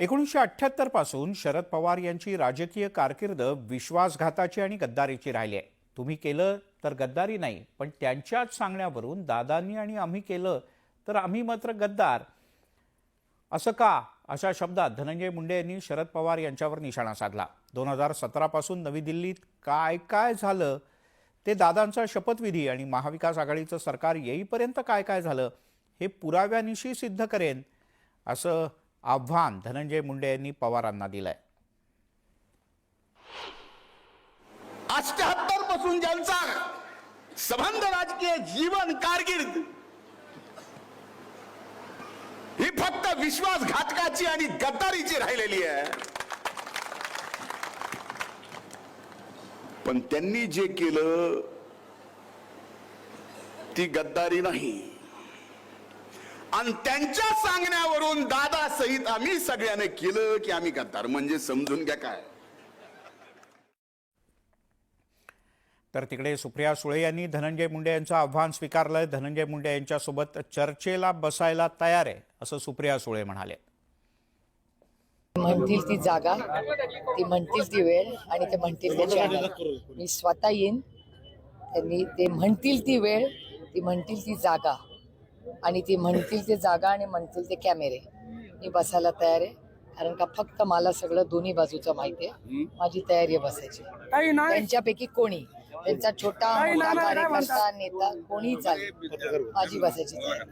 एकोणीसशे अठ्ठ्याहत्तरपासून शरद पवार यांची राजकीय कारकीर्द विश्वासघाताची आणि गद्दारीची राहिली आहे. तुम्ही केलं तर गद्दारी नाही पण त्यांच्याच सांगण्यावरून दादांनी आणि आम्ही केलं तर आम्ही मात्र गद्दार. असं का? अशा शब्दात धनंजय मुंडे यांनी शरद पवार यांच्यावर निशाणा साधला. दोन हजार सतरापासून नवी दिल्लीत काय काय झालं? ते दादांचा शपथविधी आणि महाविकास आघाडीचं सरकार येईपर्यंत काय काय झालं? हे पुराव्यानिशी सिद्ध करेन असं आव्हान धनंजय मुंडे यांनी पवारांना दिलंय. अष्ट्याहत्तरपासून ज्यांचा संबंध राजकीय जीवन कारकीर्द ही फक्त विश्वासघातकाची आणि गद्दारीची राहिलेली आहे. पण त्यांनी जे केलं ती गद्दारी नाही. आणि त्यांच्या सांगण्यावरून दादा सहित आम्ही सगळ्याने केलं की आम्ही गद्दार म्हणजे समजून घ्या काय. तर तिकडे सुप्रिया सुळे यांनी धनंजय मुंडे यांचं आव्हान स्वीकारलंय धनंजय मुंडे यांच्यासोबत चर्चेला बसायला तयार आहे असं सुप्रिया सुळे म्हणाले. म्हणतील ती जागा ती म्हणतील ती वेळ आणि ते म्हणतील मी स्वतः येईन त्यांनी ते म्हणतील ती वेळ ती म्हणतील ती जागा आणि ती म्हणतील ते जागा आणि म्हणतील ते कॅमेरे. मी बसायला तयार आहे. कारण का फक्त मला सगळं दोन्ही बाजूचं माहिती आहे. माझी तयारी आहे बसायची. त्यांच्यापैकी कोणी? त्यांचा छोटा मोठा कार्यकर्ता नेता कोणी चालेल माझी बसायची तयारी.